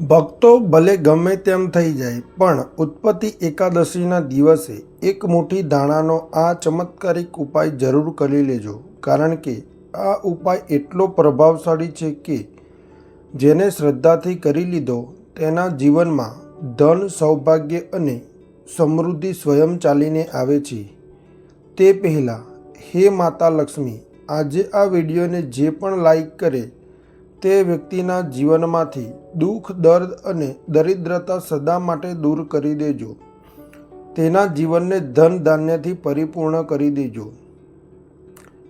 ભક્તો ભલે ગમે તેમ થઈ જાય, પણ ઉત્પત્તિ એકાદશીના દિવસે એક મુઠ્ઠી દાણાનો આ ચમત્કારિક ઉપાય જરૂર કરી લેજો. કારણ કે આ ઉપાય એટલો પ્રભાવશાળી છે કે જેને શ્રદ્ધાથી કરી લીધો, તેના જીવનમાં ધન, સૌભાગ્ય અને સમૃદ્ધિ સ્વયં ચાલીને આવે છે. તે પહેલાં, હે માતા લક્ષ્મી, આજે આ વિડીયોને જે પણ લાઈક કરે તે વ્યક્તિના જીવનમાંથી દુઃખ, દર્દ અને દરિદ્રતા સદા માટે દૂર કરી દેજો. તેના જીવનને ધન ધાન્યથી પરિપૂર્ણ કરી દેજો.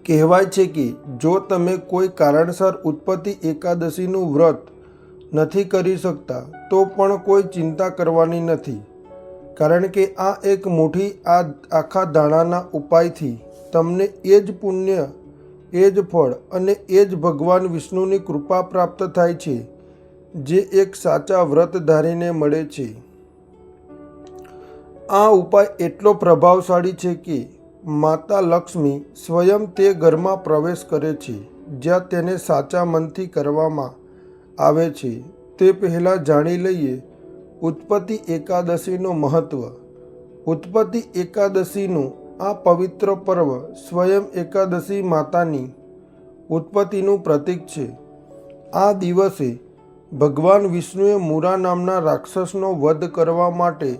કહેવાય છે કે જો તમે કોઈ કારણસર ઉત્પત્તિ એકાદશીનું વ્રત નથી કરી શકતા, તો પણ કોઈ ચિંતા કરવાની નથી. કારણ કે આ એક મોટી આ આખા દાણાના ઉપાયથી તમને એ જ પુણ્ય એ જ ફળ અને એ જ ભગવાન વિષ્ણુની કૃપા પ્રાપ્ત થાય છે, જે એક સાચા વ્રત ધારીને મળે છે. આ ઉપાય એટલો પ્રભાવશાળી છે કે માતા લક્ષ્મી સ્વયં તે ઘરમાં પ્રવેશ કરે છે, જ્યાં તેને સાચા મનથી કરવામાં આવે છે. તે પહેલાં જાણી લઈએ, ઉત્પત્તિ એકાદશીનું મહત્ત્વ ઉત્પત્તિ એકાદશીનું આ પવિત્ર પર્વ સ્વયં એકાદશી માતાની ઉત્પત્તિનું પ્રતીક છે. આ દિવસે ભગવાન વિષ્ણુએ મૂરા નામના રાક્ષસનો વધ કરવા માટે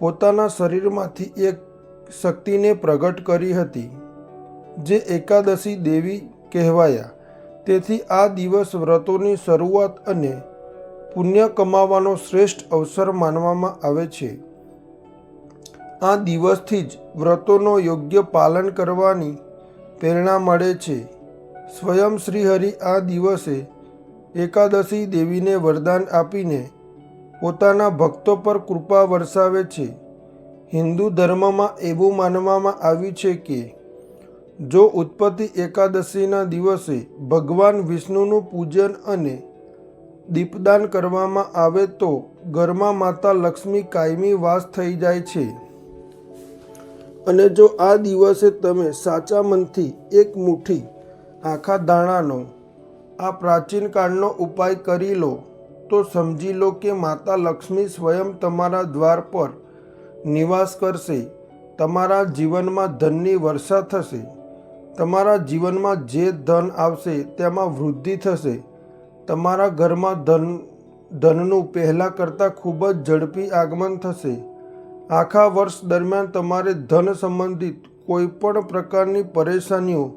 પોતાના શરીરમાંથી એક શક્તિને પ્રગટ કરી હતી, જે એકાદશી દેવી કહેવાયા. તેથી આ દિવસ વ્રતોની શરૂઆત અને પુણ્ય કમાવાનો શ્રેષ્ઠ અવસર માનવામાં આવે છે. આ દિવસથી જ વ્રતોનો યોગ્ય પાલન કરવાની પ્રેરણા મળે છે. સ્વયં શ્રીહરિ આ દિવસે એકાદશી દેવીને વરદાન આપીને પોતાના ભક્તો પર કૃપા વરસાવે છે. હિન્દુ ધર્મમાં એવું માનવામાં આવ્યું છે કે, જો ઉત્પત્તિ એકાદશીના દિવસે ભગવાન વિષ્ણુનું પૂજન અને દીપદાન કરવામાં આવે તો ઘરમાં માતા લક્ષ્મી કાયમી વાસ થઈ જાય છે. અને જો આ દિવસે તમે સાચા મનથી એક મુઠ્ઠી, આખા દાણાનો, આ પ્રાચીન કાળનો ઉપાય કરી લો, તો સમજી લો કે માતા લક્ષ્મી સ્વયં તમારા દ્વાર પર નિવાસ કરશે. તમારા જીવનમાં ધનની વર્ષા થશે. તમારા જીવનમાં જે ધન આવશે તેમાં વૃદ્ધિ થશે. તમારા ઘરમાં ધન, ધનનું પહેલાં કરતાં ખૂબ જ ઝડપી આગમન થશે. આખા વર્ષ દરમિયાન તમારે ધન સંબંધિત કોઈ પણ પ્રકારની પરેશાનીઓ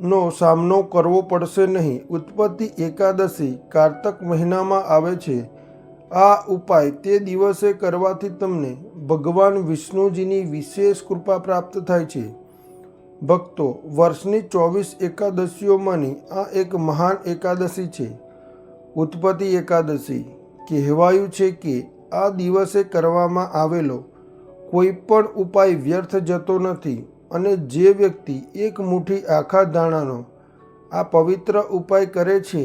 નો સામનો કરવો પડશે નહીં. ઉત્પત્તિ એકાદશી કારતક મહિનામાં આવે છે. આ ઉપાય તે દિવસે કરવાથી તમને ભગવાન વિષ્ણુજીની વિશેષ કૃપા પ્રાપ્ત થાય છે. ભક્તો, વર્ષની ચોવીસ એકાદશીઓમાંની આ એક મહાન એકાદશી છે. ઉત્પત્તિ એકાદશી કહેવાયું છે કે આ દિવસે કરવામાં આવેલો કોઈ પણ ઉપાય વ્યર્થ જતો નથી અને જે વ્યક્તિ એક મુઠ્ઠી આખા દાણાનો આ પવિત્ર ઉપાય કરે છે,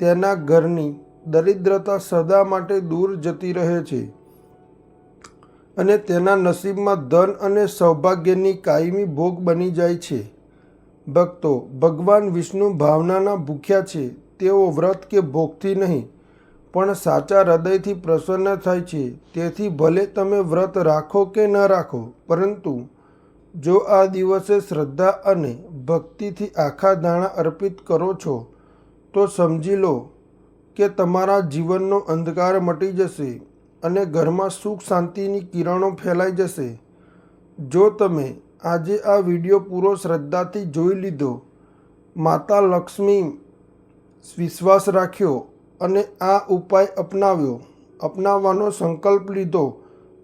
તેના ઘરની દરિદ્રતા સદા માટે દૂર જતી રહે છે અને તેના નસીબમાં ધન અને સૌભાગ્યની કાયમી ભોગ બની જાય છે. ભક્તો, ભગવાન વિષ્ણુ ભાવનાના ભૂખ્યા છે, તેઓ વ્રત કે ભોગથી નહીં પણ સાચા હૃદયથી પ્રસન્ન થાય છે. તેથી ભલે તમે વ્રત રાખો કે ન રાખો, પરંતુ જો આ દિવસે શ્રદ્ધા અને ભક્તિથી આખા દાણા અર્પિત કરો છો, તો સમજી લો કે તમારા જીવનનો અંધકાર મટી જશે અને ઘરમાં સુખ શાંતિની કિરણો ફેલાઈ જશે. જો તમે આજે આ વીડિયો પૂરો શ્રદ્ધાથી જોઈ લીધો, માતા લક્ષ્મી વિશ્વાસ રાખ્યો અને આ ઉપાય અપનાવ્યો. અપનાવવાનો સંકલ્પ લીધો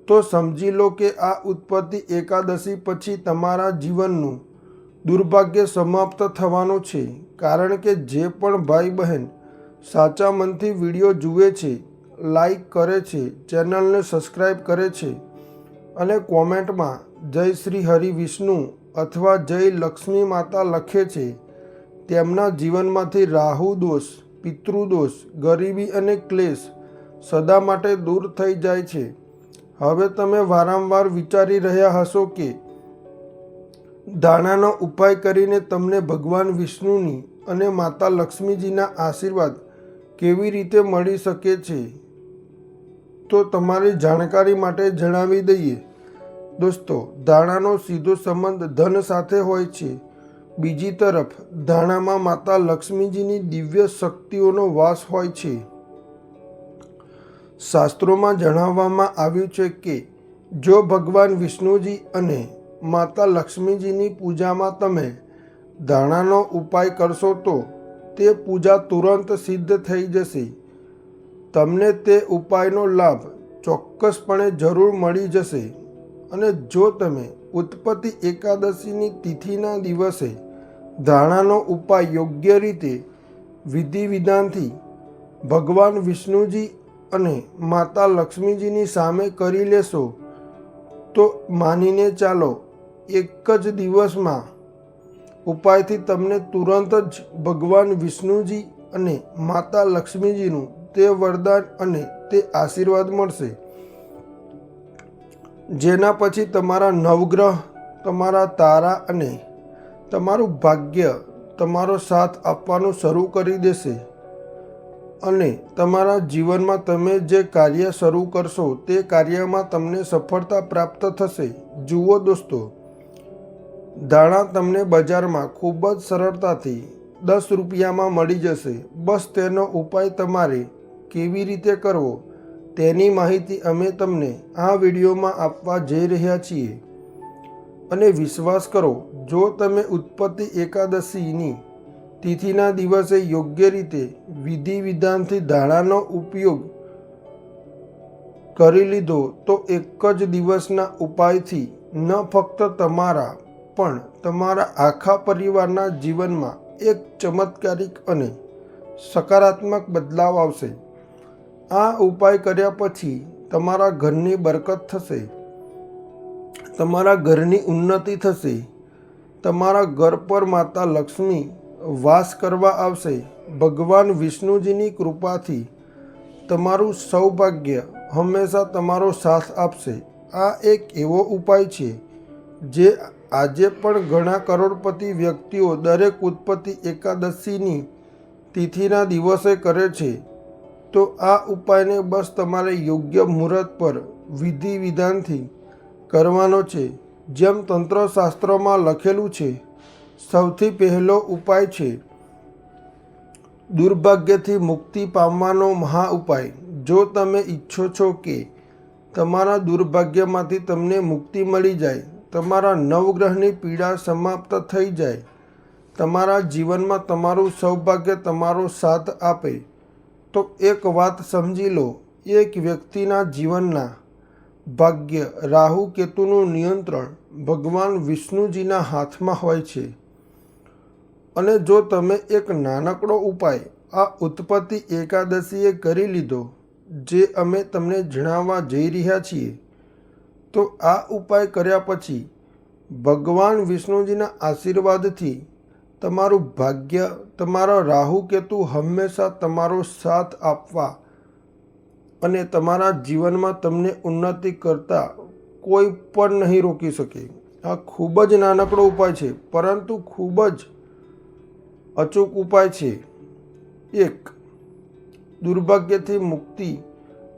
તો સમજી લો કે આ ઉત્પત્તિ એકાદશી પછી તમારા જીવનનું દુર્ભાગ્ય સમાપ્ત થવાનું છે. કારણ કે જે પણ ભાઈ બહેન સાચા મનથી વીડિયો જુએ છે, લાઈક કરે છે, ચેનલને સબસ્ક્રાઈબ કરે છે અને કોમેન્ટમાં જય શ્રી હરિ વિષ્ણુ અથવા જય લક્ષ્મી માતા લખે છે, તેમના જીવનમાંથી રાહુ દોષ પિતૃદોષ, ગરીબી અને ક્લેશ સદા માટે દૂર થઈ જાય છે. હવે તમે વારંવાર વિચારી રહ્યા હશો કે દાણાનો ઉપાય કરીને તમને ભગવાન વિષ્ણુની અને માતા લક્ષ્મીજીના આશીર્વાદ કેવી રીતે મળી શકે છે, તો તમારી જાણકારી માટે જણાવી દઈએ. દોસ્તો, દાણાનો સીધો સંબંધ ધન સાથે હોય છે. બીજી તરફ, ધાણામાં માતા લક્ષ્મીજીની દિવ્ય શક્તિઓનો વાસ હોય છે. શાસ્ત્રોમાં જણાવવામાં આવ્યું છે કે, જો ભગવાન વિષ્ણુજી અને માતા લક્ષ્મીજીની પૂજામાં તમે ધાણાનો ઉપાય કરશો તો તે પૂજા તુરંત સિદ્ધ થઈ જશે. તમને તે ઉપાયનો લાભ ચોક્કસપણે જરૂર મળી જશે. અને જો તમે ઉત્પત્તિ એકાદશીની તિથિના દિવસે ધાણાનો ઉપાય યોગ્ય રીતે વિધિ વિધાનથી ભગવાન વિષ્ણુજી અને માતા લક્ષ્મીજીની સામે કરી લેશો, તો માનીને ચાલો એક જ દિવસમાં ઉપાયથી તમને તુરંત જ ભગવાન વિષ્ણુજી અને માતા લક્ષ્મીજીનું તે વરદાન અને તે આશીર્વાદ મળશે. જેના પછી તમારા નવગ્રહ, તમારા તારા અને તમારું ભાગ્ય તમારો સાથ આપવાનું શરૂ કરી દેશે. અને તમારા જીવનમાં તમે જે કાર્ય શરૂ કરશો તે કાર્યમાં તમને સફળતા પ્રાપ્ત થશે. જુઓ દોસ્તો ધાણા તમને બજારમાં ખૂબ જ સરળતાથી દસ રૂપિયામાં મળી જશે. બસ તેનો ઉપાય તમારે કેવી રીતે કરવો? તેની માહિતી અમે તમને આ વિડીયોમાં આપવા જઈ રહ્યા છીએ. અને વિશ્વાસ કરો, જો તમે ઉત્પત્તિ એકાદશીની તિથિના દિવસે યોગ્ય રીતે વિધિ વિધાનથી ધાણાનો ઉપયોગ કરી લીધો, તો એક જ દિવસના ઉપાયથી ન ફક્ત તમારા, પણ તમારા આખા પરિવારના જીવનમાં એક ચમત્કારિક અને સકારાત્મક બદલાવ આવશે. આ ઉપાય કર્યા પછી તમારા ઘરની બરકત થશે. તમારા ઘરની ઉન્નતિ થશે. તમારા ઘર પર માતા લક્ષ્મી વાસ કરવા આવશે. ભગવાન વિષ્ણુજીની કૃપાથી તમારું સૌભાગ્ય હંમેશા તમારો સાથ આપશે. આ એક એવો ઉપાય છે જે આજે પણ ઘણા કરોડપતિ વ્યક્તિઓ દરેક ઉત્પત્તિ એકાદશીની તિથિના દિવસે કરે છે. તો આ ઉપાયને બસ તમારે યોગ્ય મુહૂર્ત પર વિધિ વિધાનથી કરવાનો છે. જેમ તંત્રશાસ્ત્રોમાં લખેલું છે, સૌથી પહેલો ઉપાય છે, દુર્ભાગ્યથી મુક્તિ પામવાનો મહા ઉપાય. જો તમે ઈચ્છો છો કે તમારા દુર્ભાગ્યમાંથી તમને મુક્તિ મળી જાય, તમારા નવગ્રહની પીડા સમાપ્ત થઈ જાય, તમારા જીવનમાં તમારું સૌભાગ્ય તમારો સાથ આપે તો એક વાત સમજી લો, એક વ્યક્તિના જીવનના ભાગ્ય રાહુ કેતુનું નિયંત્રણ ભગવાન વિષ્ણુજીના હાથમાં હોય છે. અને જો તમે એક નાનકડો ઉપાય આ ઉત્પત્તિ એકાદશીએ કરી લીધો, જે અમે તમને જણાવવા જઈ રહ્યા છીએ, તો આ ઉપાય કર્યા પછી ભગવાન વિષ્ણુજીના આશીર્વાદથી તમારું ભાગ્ય, તમારો રાહુ કેતુ હંમેશા તમારો સાથ આપવા અને તમારા જીવનમાં તમને ઉન્નતિ કરતા કોઈ પણ નહીં રોકી શકે. આ ખૂબ જ નાનકડો ઉપાય છે, પરંતુ ખૂબ જ અચૂક ઉપાય છે. એક, દુર્ભાગ્યથી મુક્તિ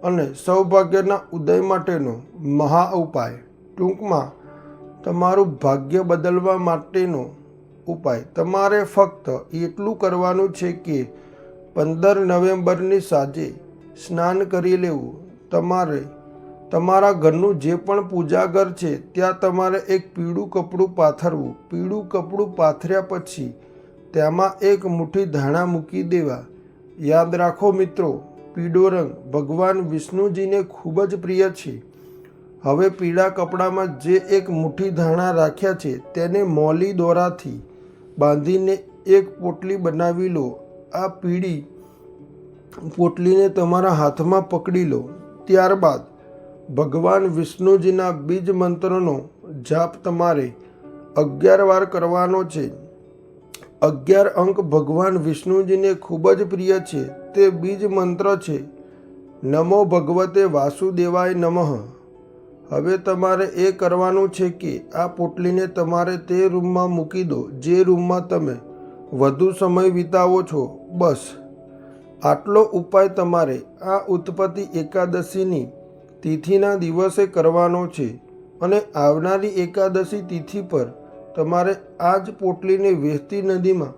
અને સૌભાગ્યના ઉદય માટેનો મહા ઉપાય. ટૂંકમાં, તમારું ભાગ્ય બદલવા માટેનો ઉપાય. તમારે ફક્ત એટલું કરવાનું છે કે પંદર નવેમ્બરની સાંજે સ્નાન કરી લેવું. તમારે તમારા ઘરનું જે પણ પૂજાઘર છે, ત્યાં તમારે એક પીળું કપડું પાથરવું. પીળું કપડું પાથર્યા પછી તેમાં એક મુઠ્ઠી ધાણા મૂકી દેવા. યાદ રાખો મિત્રો, પીળો રંગ ભગવાન વિષ્ણુજીને ખૂબ જ પ્રિય છે. હવે પીળા કપડામાં જે એક મુઠ્ઠી ધાણા રાખ્યા છે, તેને મોલી દોરાથી બાંધીને એક પોટલી બનાવી લો. આ પીળી પોટલીને તમારા હાથમાં પકડી લો. ત્યારબાદ ભગવાન વિષ્ણુજીના બીજ મંત્રનો જાપ તમારે અગિયાર વાર કરવાનો છે. અગિયાર અંક ભગવાન વિષ્ણુજીને ખૂબ જ પ્રિય છે. તે બીજ મંત્ર છે. નમો ભગવતે વાસુદેવાય નમઃ. હવે તમારે એ કરવાનું છે કે આ પોટલીને તમારે તે રૂમમાં મૂકી દો, જે રૂમમાં તમે વધુ સમય વિતાવો છો. બસ. આટલો ઉપાય તમારે આ ઉત્પત્તિ એકાદશીની તિથિના દિવસે કરવાનો છે અને આવનારી એકાદશી તિથિ પર તમારે આ જ પોટલીને વહેતી નદીમાં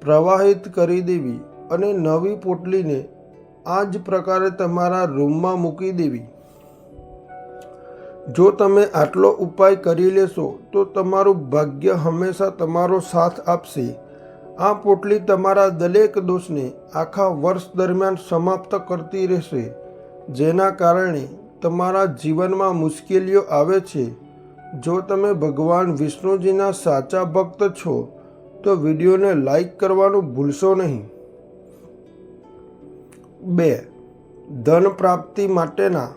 પ્રવાહિત કરી દેવી અને નવી પોટલીને આ જ પ્રકારે તમારા રૂમમાં મૂકી દેવી. જો તમે આટલો ઉપાય કરી લેશો, તો તમારું ભાગ્ય હંમેશા તમારો સાથ આપશે. આ પોટલી તમારા દરેક દોષને આખા વર્ષ દરમિયાન સમાપ્ત કરતી રહેશે, જેના કારણે તમારા જીવનમાં મુશ્કેલીઓ આવે છે. જો તમે ભગવાન વિષ્ણુજીના સાચા ભક્ત છો, તો વિડીયોને લાઈક કરવાનું ભૂલશો નહીં. બે, ધન પ્રાપ્તિ માટેના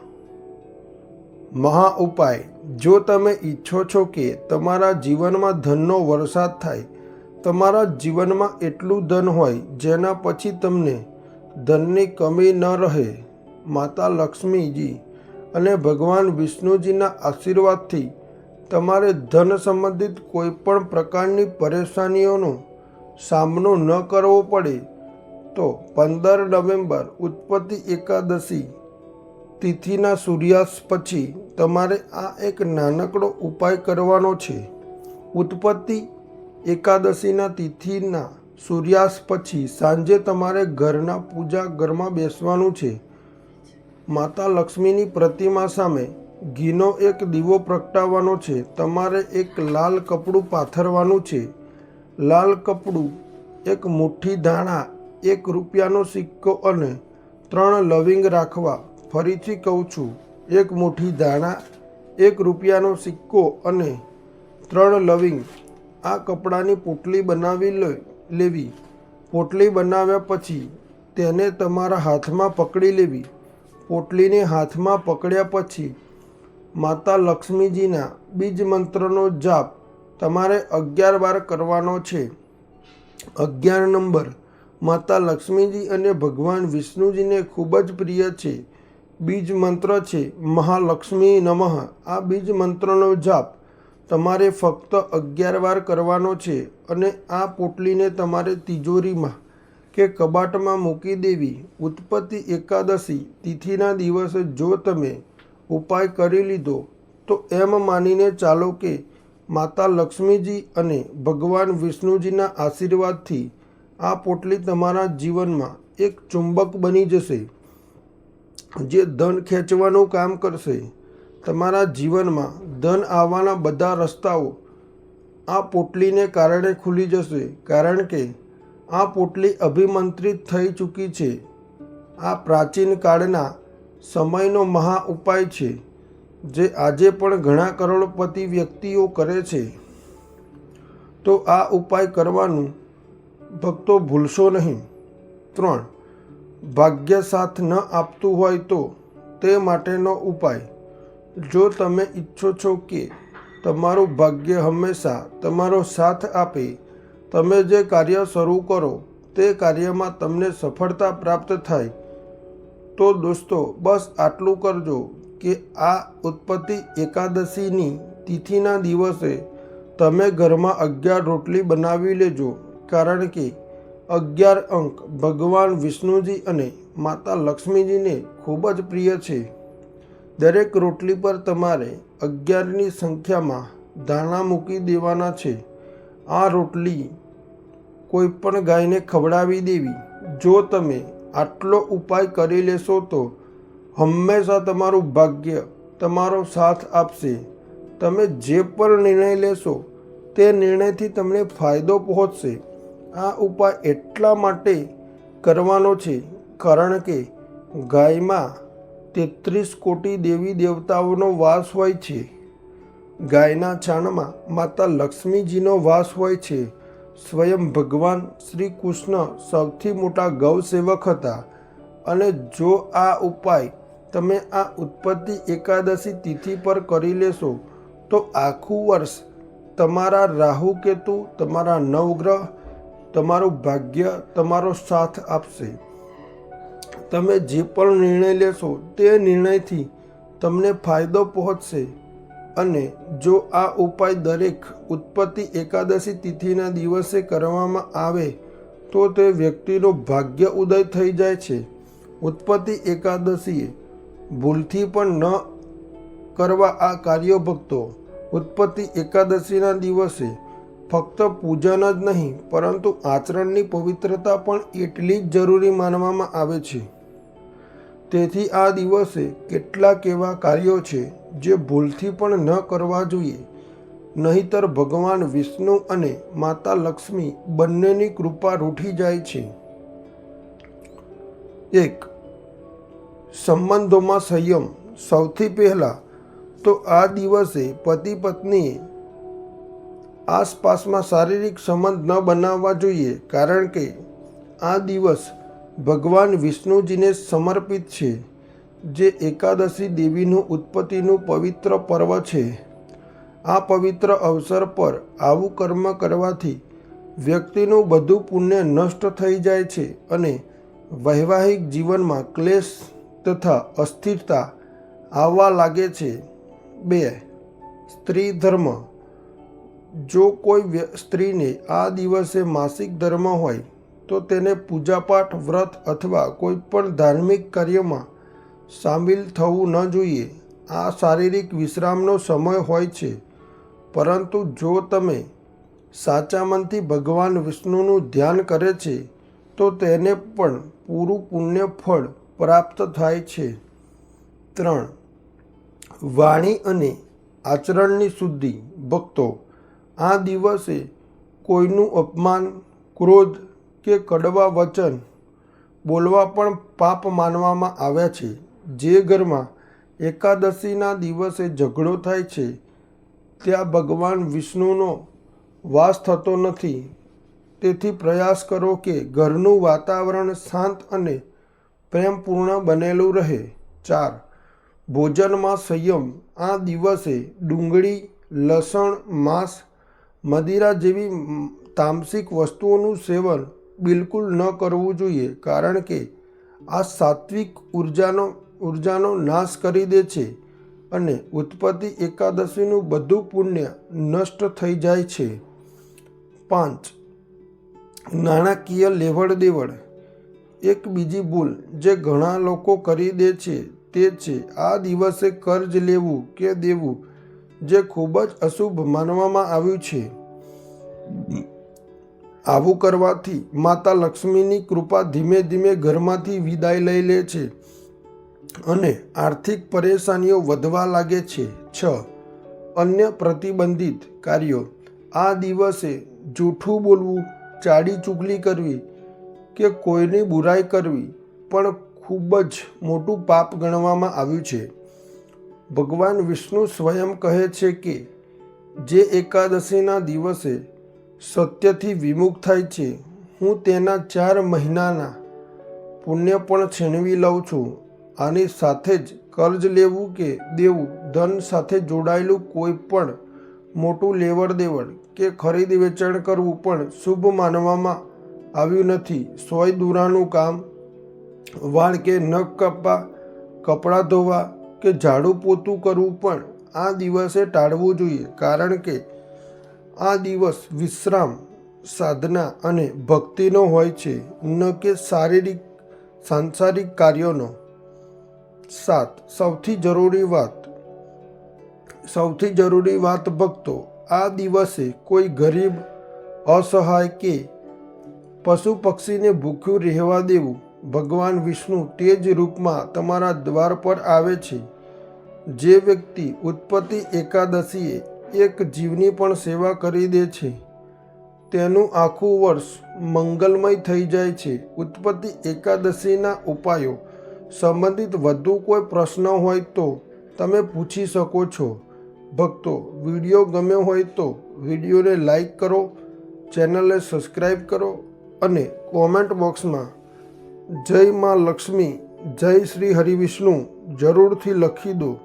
મહા ઉપાય. જો તમે ઈચ્છો છો કે તમારા જીવનમાં ધનનો વરસાદ થાય, તમારા જીવનમાં એટલું ધન હોય જેના પછી તમને ધનની કમી ન રહે, માતા લક્ષ્મીજી અને ભગવાન વિષ્ણુજીના આશીર્વાદથી તમારે ધન સંબંધિત કોઈ પણ પ્રકારની પરેશાનીઓનો સામનો ન કરવો પડે, તો પંદર નવેમ્બર ઉત્પત્તિ એકાદશી તિથિના સૂર્યાસ્ત પછી તમારે આ એક નાનકડો ઉપાય કરવાનો છે. ઉત્પત્તિ એકાદશીના તિથિના સૂર્યાસ્ત પછી સાંજે તમારે ઘરના પૂજા ઘરમાં બેસવાનું છે. માતા લક્ષ્મીની પ્રતિમા સામે ઘીનો એક દીવો પ્રગટાવવાનો છે. તમારે એક લાલ કપડું પાથરવાનું છે. લાલ કપડું, એક મુઠ્ઠી ધાણા, એક રૂપિયાનો સિક્કો અને ત્રણ લવિંગ રાખવા. ફરીથી કહું છું, એક મુઠ્ઠી ધાણા, એક રૂપિયાનો સિક્કો અને ત્રણ લવિંગ. આ કપડાની પોટલી બનાવી લેવી. પોટલી બનાવ્યા પછી તેને તમારા હાથમાં પકડી લેવી. પોટલીને હાથમાં પકડ્યા પછી માતા લક્ષ્મીજીના બીજ મંત્રનો જાપ તમારે અગિયાર વાર કરવાનો છે. અગિયાર નંબર. માતા લક્ષ્મીજી અને ભગવાન વિષ્ણુજીને ખૂબ જ પ્રિય છે. બીજ મંત્ર છે, મહાલક્ષ્મી નમઃ. આ બીજ મંત્રનો જાપ તમારે ફક્ત અગિયાર વાર કરવાનો છે અને આ પોટલીને તમારે તિજોરીમાં કે કબાટમાં મૂકી દેવી. ઉત્પત્તિ એકાદશી, તિથિના દિવસે જો તમે ઉપાય કરી લીધો, તો એમ માનીને ચાલો કે માતા લક્ષ્મીજી અને ભગવાન વિષ્ણુજીના આશીર્વાદથી આ પોટલી તમારા જીવનમાં એક ચુંબક બની જશે. જે ધન ખેંચવાનું કામ કરશે, તમારા જીવનમાં ધન આવવાના બધા રસ્તાઓ આ પોટલીને કારણે ખુલી જશે, કારણ કે આ પોટલી અભિમંત્રિત થઈ ચૂકી છે. આ પ્રાચીન કાળના સમયનો મહા ઉપાય છે, જે આજે પણ ઘણા કરોડપતિ વ્યક્તિઓ કરે છે. તો આ ઉપાય કરવાનું ભક્તો ભૂલશો નહીં. ત્રણ ભાગ્ય સાથ ન આપતું હોય તો તે માટેનો ઉપાય. જો તમે ઈચ્છો છો કે તમારું ભાગ્ય હંમેશા તમારો સાથ આપે, તમે જે કાર્ય શરૂ કરો તે કાર્યમાં તમને સફળતા પ્રાપ્ત થાય, તો દોસ્તો બસ આટલું કરજો કે આ ઉત્પત્તિ એકાદશીની તિથિના દિવસે તમે ઘરમાં અગિયાર રોટલી બનાવી લેજો. કારણ કે અગિયાર અંક ભગવાન વિષ્ણુજી અને માતા લક્ષ્મીજીને ખૂબ જ પ્રિય છે. દરેક રોટલી પર તમારે અગિયારની સંખ્યામાં દાણા મૂકી દેવાના છે. આ રોટલી કોઈ પણ ગાયને ખવડાવી દેવી. જો તમે આટલો ઉપાય કરી લેશો તો હંમેશા તમારું ભાગ્ય તમારો સાથ આપશે. તમે જે પણ નિર્ણય લેશો તે નિર્ણયથી તમને ફાયદો પહોંચશે. આ ઉપાય એટલા માટે કરવાનો છે કારણ કે ગાયમાં તેત્રીસ કોટી દેવી દેવતાઓનો વાસ હોય છે. ગાયના છાણમાં માતા લક્ષ્મીજીનો વાસ હોય છે. સ્વયં ભગવાન શ્રી કૃષ્ણ સૌથી મોટા ગૌસેવક હતા. અને જો આ ઉપાય તમે આ ઉત્પત્તિ એકાદશી તિથિ પર કરી લેશો, તો આખું વર્ષ તમારા રાહુ કેતુ, તમારા નવગ્રહ તમારું ભાગ્ય તમારો સાથ આપશે. તમે જે પણ નિર્ણય લેશો તે નિર્ણયથી તમને ફાયદો પહોંચશે. અને જો આ ઉપાય દરેક ઉત્પત્તિ એકાદશી તિથિના દિવસે કરવામાં આવે, તો તે વ્યક્તિનો ભાગ્ય ઉદય થઈ જાય છે. ઉત્પત્તિ એકાદશીએ ભૂલથી પણ ન કરવા આ કાર્યો ભક્તો ઉત્પત્તિ એકાદશીના દિવસે ફક્ત પૂજન જ નહીં, પરંતુ આચરણની પવિત્રતા પણ એટલી જ જરૂરી માનવામાં આવે છે. તેથી આ દિવસે કેટલાક એવા કાર્યો છે જે ભૂલથી પણ ન કરવા જોઈએ. નહીતર ભગવાન વિષ્ણુ અને માતા લક્ષ્મી બંનેની કૃપા રૂઠી જાય છે. એક, સંબંધોમાં સંયમ. સૌથી પહેલાં તો આ દિવસે પતિ પત્નીએ આસપાસમાં શારીરિક સંબંધ ન બનાવવા જોઈએ કારણ કે આ દિવસ ભગવાન વિષ્ણુજીને સમર્પિત છે, જે એકાદશી દેવીનું ઉત્પત્તિનું પવિત્ર પર્વ છે. આ પવિત્ર અવસર પર આવું કર્મ કરવાથી વ્યક્તિનું બધું પુણ્ય નષ્ટ થઈ જાય છે અને વૈવાહિક જીવનમાં ક્લેશ તથા અસ્થિરતા આવવા લાગે છે. બે સ્ત્રી ધર્મ જો કોઈ સ્ત્રીને આ દિવસે માસિક ધર્મ હોય, તો તેને પૂજાપાઠ, વ્રત અથવા કોઈ પણ ધાર્મિક કાર્યમાં સામેલ થવું ન જોઈએ. આ શારીરિક વિશ્રામનો સમય હોય છે. પરંતુ જો તમે સાચા મનથી ભગવાન વિષ્ણુનું ધ્યાન કરે છે, તો તેને પણ પૂરું પુણ્ય ફળ પ્રાપ્ત થાય છે. ત્રણ. વાણી અને આચરણની શુદ્ધિ. ભક્તો આ દિવસે કોઈનું અપમાન, ક્રોધ કે કડવા વચન બોલવા પણ પાપ માનવામાં આવ્યા છે. જે ઘરમાં એકાદશીના દિવસે ઝઘડો થાય છે, ત્યાં ભગવાન વિષ્ણુનો વાસ થતો નથી. તેથી પ્રયાસ કરો કે ઘરનું વાતાવરણ શાંત અને પ્રેમપૂર્ણ બનેલું રહે. ચાર, ભોજનમાં સંયમ. આ દિવસે ડુંગળી, લસણ, માંસ મદિરા જેવી તામસિક વસ્તુઓનું સેવન બિલકુલ ન કરવું જોઈએ, કારણ કે આ સાત્વિક ઉર્જાનો ઉર્જાનો નાશ કરી દે છે અને ઉત્પત્તિ એકાદશીનું બધું પુણ્ય નષ્ટ થઈ જાય છે. પાંચ, નાણાકીય લેવડ દેવડ એક બીજી ભૂલ જે ઘણા લોકો કરી દે છે તે છે, આ દિવસે કર્જ લેવું કે દેવું જે ખૂબ જ અશુભ માનવામાં આવ્યું છે. આવું કરવાથી માતા લક્ષ્મીની કૃપા ધીમે ધીમે ઘરમાંથી વિદાય લઈ લે છે અને આર્થિક પરેશાનીઓ વધવા લાગે છે. છ. અન્ય પ્રતિબંધિત કાર્યો. આ દિવસે જૂઠું બોલવું, ચાડી ચુગલી કરવી કે કોઈની બુરાઈ કરવી પણ ખૂબ જ મોટું પાપ ગણવામાં આવ્યું છે. ભગવાન વિષ્ણુ સ્વયં કહે છે કે, જે એકાદશીના દિવસે સત્યથી વિમુખ થાય છે, હું તેના ચાર મહિનાના પુણ્ય પણ છીનવી લઉં છું. આની સાથે જ કર્જ લેવું કે દેવું, ધન સાથે જોડાયેલું કોઈ પણ મોટું લેવડ દેવડ કે ખરીદ વેચાણ કરવું પણ શુભ માનવામાં આવ્યું નથી. સોય દુરાનું કામ, વાળ કે નખ કાપવા કપડાં ધોવા કે ઝાડુ પોતું કરવું પણ આ દિવસે ટાળવું જોઈએ કારણ કે આ દિવસ વિશ્રામ, સાધના અને ભક્તિનો હોય છે, ન કે શારીરિક, સાંસારિક કાર્યોનો. સાત, સૌથી જરૂરી વાત. સૌથી જરૂરી વાત ભક્તો, આ દિવસે કોઈ ગરીબ, અસહાય કે પશુ પક્ષીને ભૂખ્યું રહેવા દેવું. ભગવાન વિષ્ણુ તે જ રૂપમાં તમારા દ્વાર પર આવે છે. જે વ્યક્તિ ઉત્પત્તિ એકાદશીએ એક જીવની પણ સેવા કરી દે છે, તેનું આખું વર્ષ મંગલમય થઈ જાય છે. ઉત્પત્તિ એકાદશીના ઉપાયો સંબંધિત વધુ કોઈ પ્રશ્ન હોય તો તમે પૂછી શકો છો. ભક્તો, વીડિયો ગમ્યો હોય તો વિડીયોને લાઈક કરો, ચેનલને સબસ્ક્રાઈબ કરો અને કોમેન્ટ બોક્સમાં જય માં લક્ષ્મી જય શ્રી હરિવિષ્ણુ જરૂરથી લખી દો.